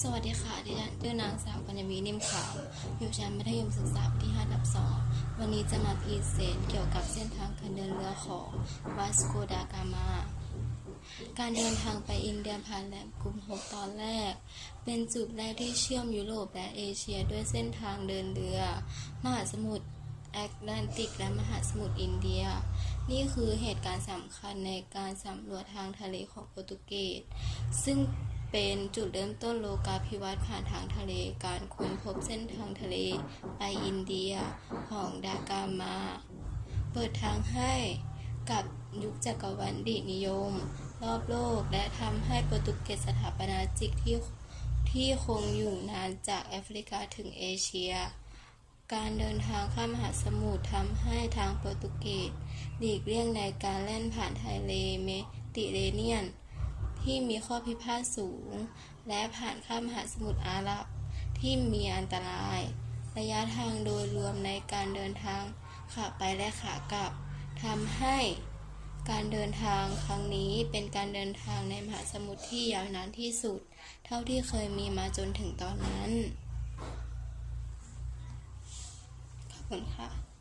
สวัสดีค่ะ ดิฉันชื่อนางสาวกัญญวีนิ่มขาว อยู่ชั้นมัธยมศึกษาปีที่5ทับ 2 วันนี้จะมาพรีเซนต์เกี่ยวกับเส้นทางการเดินเรือของวาสโกดากามา การเดินทางไปอินเดียผ่านแหลมกลุ่มหกตอนแรก เป็นจุดแรกที่เชื่อมยุโรปและเอเชียด้วยเส้นทางเดินเรือ มหาสมุทรแอตแลนติกและมหาสมุทรอินเดีย นี่คือเหตุการณ์สำคัญในการสำรวจทางทะเลของโปรตุเกส ซึ่ง เป็นจุดเริ่มต้นโลกาภิวัตน์ผ่านทางทะเล การค้นพบเส้นทางทะเลไปอินเดียของดากามา เปิดทางให้กับยุคจักรวรรดินิยม รอบโลกและทำให้โปรตุเกสสถาปนาจิกที่ที่คงอยู่นานจากแอฟริกาถึงเอเชีย การเดินทางข้ามมหาสมุทรทำให้ทางโปรตุเกสหลีกเลี่ยงในการแล่นผ่านทะเลเมดิเตอร์เรเนียน ที่มีข้อพิพาทสูง และผ่านข้ามมหาสมุทรอาหรับที่มีอันตราย ระยะทางโดยรวมในการเดินทางขาไปและขากลับทำให้การเดินทางครั้งนี้เป็นการเดินทางในมหาสมุทรที่ยาวนานที่สุด เท่าที่เคยมีมาจนถึงตอนนั้น ขอบคุณค่ะ